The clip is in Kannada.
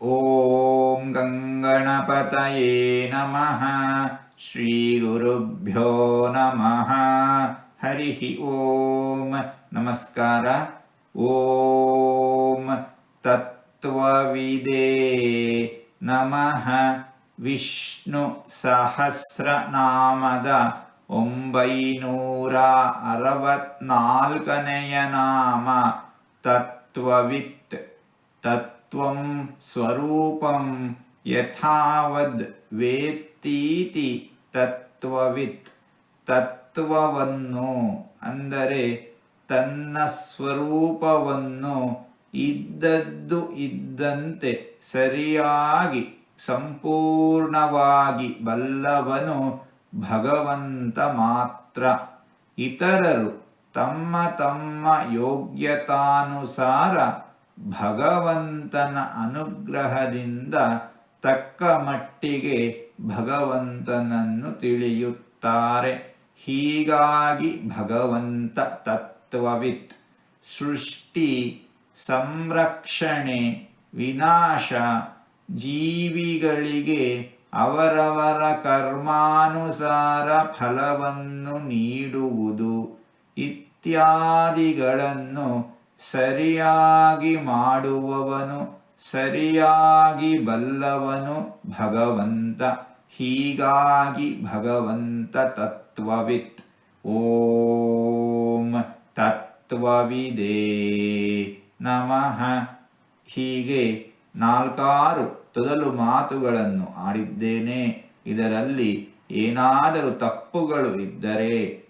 ॐ गङ्गणपतये नमः श्रीगुरुभ्यो नमः हरिः ॐ नमस्कार ॐ तत्त्वविदे नमः ವಿಷ್ಣು ಒಂಬೈನೂರ ಅರವತ್ನಾಲ್ಕನೆಯ ನಾಮ ತತ್ವವಿತ್ ತತ್ವಂ ಸ್ವರೂಪಂ ಯಥಾವದ್ ವೇತ್ತೀತಿ ತತ್ವವಿತ್ ತತ್ವವನ್ನು ಅಂದರೆ ತನ್ನ ಸ್ವರೂಪವನ್ನು ಇದ್ದದ್ದು ಇದ್ದಂತೆ ಸರಿಯಾಗಿ ಸಂಪೂರ್ಣವಾಗಿ ಬಲ್ಲವನು ಭಗವಂತ ಮಾತ್ರ ಇತರರು ತಮ್ಮ ತಮ್ಮ ಯೋಗ್ಯತಾನುಸಾರ ಭಗವಂತನ ಅನುಗ್ರಹದಿಂದ ತಕ್ಕ ಮಟ್ಟಿಗೆ ಭಗವಂತನನ್ನು ತಿಳಿಯುತ್ತಾರೆ. ಹೀಗಾಗಿ ಭಗವಂತ ತತ್ವವಿತ್. ಸೃಷ್ಟಿ, ಸಂರಕ್ಷಣೆ, ವಿನಾಶ, ಜೀವಿಗಳಿಗೆ ಅವರವರ ಕರ್ಮಾನುಸಾರ ಫಲವನ್ನು ನೀಡುವುದು ಇತ್ಯಾದಿಗಳನ್ನು ಸರಿಯಾಗಿ ಮಾಡುವವನು, ಸರಿಯಾಗಿ ಬಲ್ಲವನು ಭಗವಂತ, ಹೀಗಾಗಿ ಭಗವಂತ ತತ್ವವಿತ್. ಓಂ ತತ್ವವಿದೇ ನಮಃ. ಹೀಗೆ ನಾಲ್ಕಾರು ತೊದಲು ಮಾತುಗಳನ್ನು ಆಡಿದ್ದೇನೆ. ಇದರಲ್ಲಿ ಏನಾದರೂ ತಪ್ಪುಗಳು ಇದ್ದರೆ